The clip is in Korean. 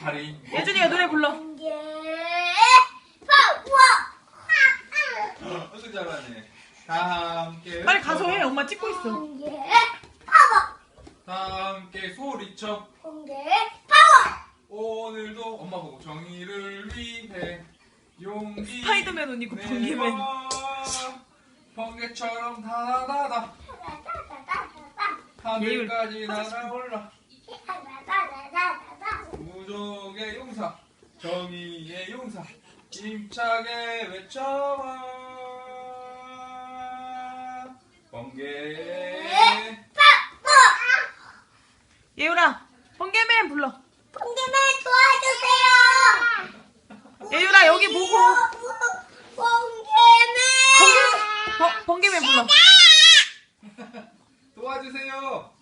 다리. 예준이가 노래 불러. 어떻게 잘하네. 다 함께. 빨리 가서 해. 엄마 찍고 있어. 파워 다 함께 소리쳐. 파워 오늘도 엄마 보고 정의를 위해 용기. 스파이더맨 옷 입고 번개맨. 내봐. 번개처럼 다다다다 하늘까지 날아올라. 용사. 정의의 용사. 힘차게 외쳐봐 번개. 예유라 번개맨 불러. 번개맨 도와주세요. 예유라 여기 보고. 번개맨 번개, 번, 번개맨 불러. 도와주세요.